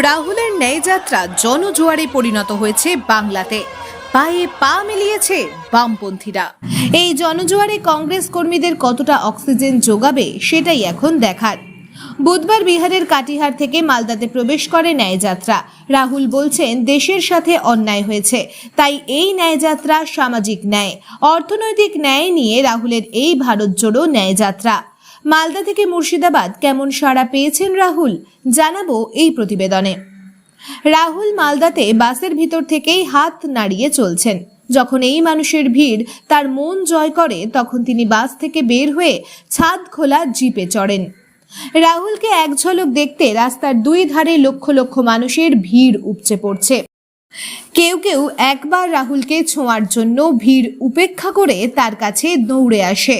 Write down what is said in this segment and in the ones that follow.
রাহুলের ন্যায়যাত্রা জনজোয়ারে পরিণত হয়েছে বাংলাতে। পায়ে পা মিলিয়েছে বামপন্থীরা। এই জনজোয়ারে কংগ্রেস কর্মীদের কতটা অক্সিজেন যোগাবে সেটাই এখন দেখার। বুধবার বিহারের কাটিহার থেকে মালদাতে প্রবেশ করে ন্যায়যাত্রা রাহুল বলছেন, দেশের সাথে অন্যায় হয়েছে, তাই এই ন্যায়যাত্রা সামাজিক ন্যায়। অর্থনৈতিক ন্যায় নিয়ে রাহুলের এই ভারত জোড়ো ন্যায়যাত্রা মালদা থেকে মুর্শিদাবাদ কেমন সাড়া পেয়েছেন রাহুল? জানাব এই প্রতিবেদনে। রাহুল মালদাতে বাসের ভিতর থেকেই হাত নাড়িয়ে চলছেন। যখন এই মানুষের ভিড় তার মন জয় করে, তখন তিনি বাস থেকে বের হয়ে ছাদ খোলা জিপে চড়েন। রাহুলকে এক ঝলক দেখতে রাস্তার দুই ধারে লক্ষ লক্ষ মানুষের ভিড় উপচে পড়ছে। কেউ কেউ একবার রাহুলকে ছোঁয়ার জন্য ভিড় উপেক্ষা করে তার কাছে দৌড়ে আসে।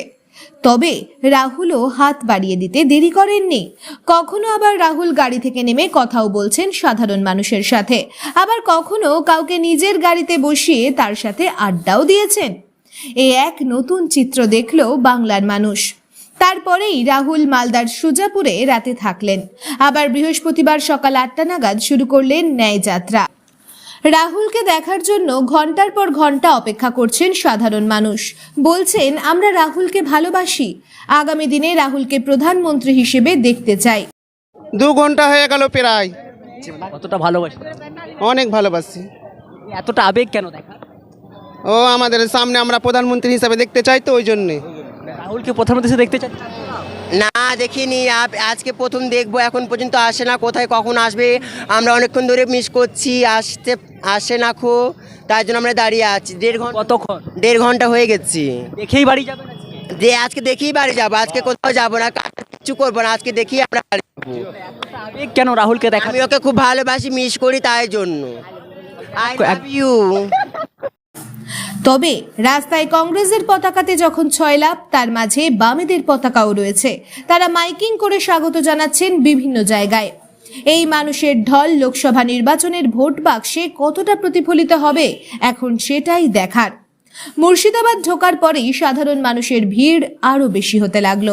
তবে রাহুলও হাত বাড়িয়ে দিতে দেরি করেননি। কখনো আবার রাহুল গাড়ি থেকে নেমে কথাও বলছেন সাধারণ মানুষের সাথে। আবার কখনো কাউকে নিজের গাড়িতে বসিয়ে তার সাথে আড্ডাও দিয়েছেন। এ এক নতুন চিত্র দেখল বাংলার মানুষ। তারপরেই রাহুল মালদার সুজাপুরে রাতে থাকলেন। আবার বৃহস্পতিবার সকাল আটটা নাগাদ শুরু করলেন ন্যায়যাত্রা। রাহুলকে দেখার জন্য ঘণ্টার পর ঘণ্টা অপেক্ষা করছেন সাধারণ মানুষ। বলছেন আমরা রাহুলকে ভালোবাসি। আগামী দিনে রাহুলকে প্রধানমন্ত্রী হিসেবে দেখতে চাই। দু ঘণ্টা হয়ে গেল প্রায়। কতটা ভালোবাসি? অনেক ভালোবাসি। এতটা আবেগ কেন দেখা ও আমাদের সামনে আমরা প্রধানমন্ত্রী হিসাবে দেখতে চাই তো ওই জন্যে। রাহুলকে প্রধানমন্ত্রী হিসেবে দেখতে চাই? না দেখিনি। আজকে প্রথম দেখব এখন পর্যন্ত আসে না কোথায় কখন আসবে। আমরা অনেকক্ষণ ধরে মিস করছি আসতে আসে না খো তাই জন্য আমরা দাঁড়িয়ে আছি। দেড় ঘণ্টা কতক্ষণ? দেড় ঘণ্টা হয়ে গেছি। দেখেই বাড়ি যাবেন আজকে? যে আজকে দেখেই বাড়ি যাব আজকে কোথাও যাব না কিছু করব না আজকে দেখি আমরা বাড়ি যাব। কেন রাহুলকে দেখা আমি ওকে খুব ভালোবাসি মিস করি তাই জন্য। আই লাভ ইউ তবে রাস্তায় কংগ্রেসের পতাকাতে যখন ছয় লাভ তার মাঝে বামেদের পতাকাও রয়েছে। তারা মাইকিং করে স্বাগত জানাচ্ছেন বিভিন্ন জায়গায়। এই মানুষের ঢল লোকসভা নির্বাচনের ভোট বাক্সে কতটা প্রতিফলিত হবে, এখন সেটাই দেখার। মুর্শিদাবাদ ঢোকার পরেই সাধারণ মানুষের ভিড় আরও বেশি হতে লাগল।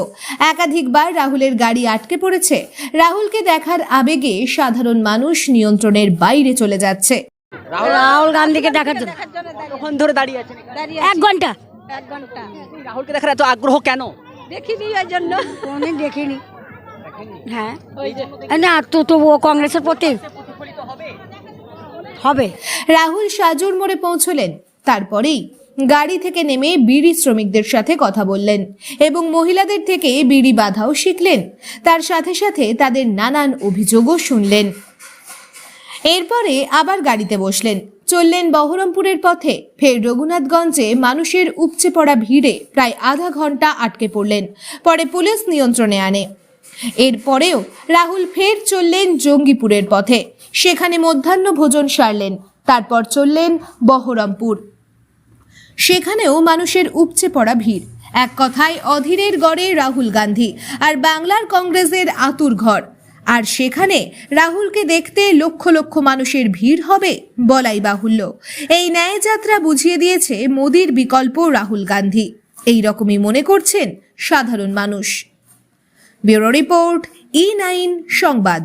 একাধিকবার রাহুলের গাড়ি আটকে পড়েছে। রাহুলকে দেখার আবেগে সাধারণ মানুষ নিয়ন্ত্রণের বাইরে চলে যাচ্ছে। রাহুল গান্ধীকে দেখার জন্য। কতক্ষণ ধরে দাঁড়িয়ে আছেন এখানে? এক ঘণ্টা। রাহুলকে দেখার এত আগ্রহ কেন? দেখিনি ওই জন্য। কোনদিন দেখিনি। হ্যাঁ। না তো তো ও কংগ্রেসের প্রতি। হবে। রাহুল সাজুর মোড়ে পৌঁছলেন। তারপরেই গাড়ি থেকে নেমে বিড়ি শ্রমিকদের সাথে কথা বললেন এবং মহিলাদের থেকে বিড়ি বাধাও শিখলেন। তার সাথে সাথে তাদের নানান অভিযোগও শুনলেন। এরপরে আবার গাড়িতে বসলেন। চললেন বহরমপুরের পথে, ফের রঘুনাথগঞ্জে মানুষের উপচে পড়া ভিড়ে প্রায় আধা ঘণ্টা আটকে পড়লেন, পরে পুলিশ নিয়ন্ত্রণে আনে। এরপরেও রাহুল ফের চললেন জঙ্গিপুরের পথে, সেখানে মধ্যাহ্ন ভোজন সারলেন, তারপর চললেন বহরমপুর। সেখানেও মানুষের উপচে পড়া ভিড়। এক কথায় অধীরের গড়ে রাহুল গান্ধী আর বাংলার কংগ্রেসের আতুর ঘর। আর সেখানে রাহুলকে দেখতে লক্ষ লক্ষ মানুষের ভিড় হবে বলাই বাহুল্য। এই ন্যায়যাত্রা বুঝিয়ে দিয়েছে মোদির বিকল্প রাহুল গান্ধী। এই রকমই মনে করছেন সাধারণ মানুষ। ব্যুরো রিপোর্ট ই নাইন সংবাদ।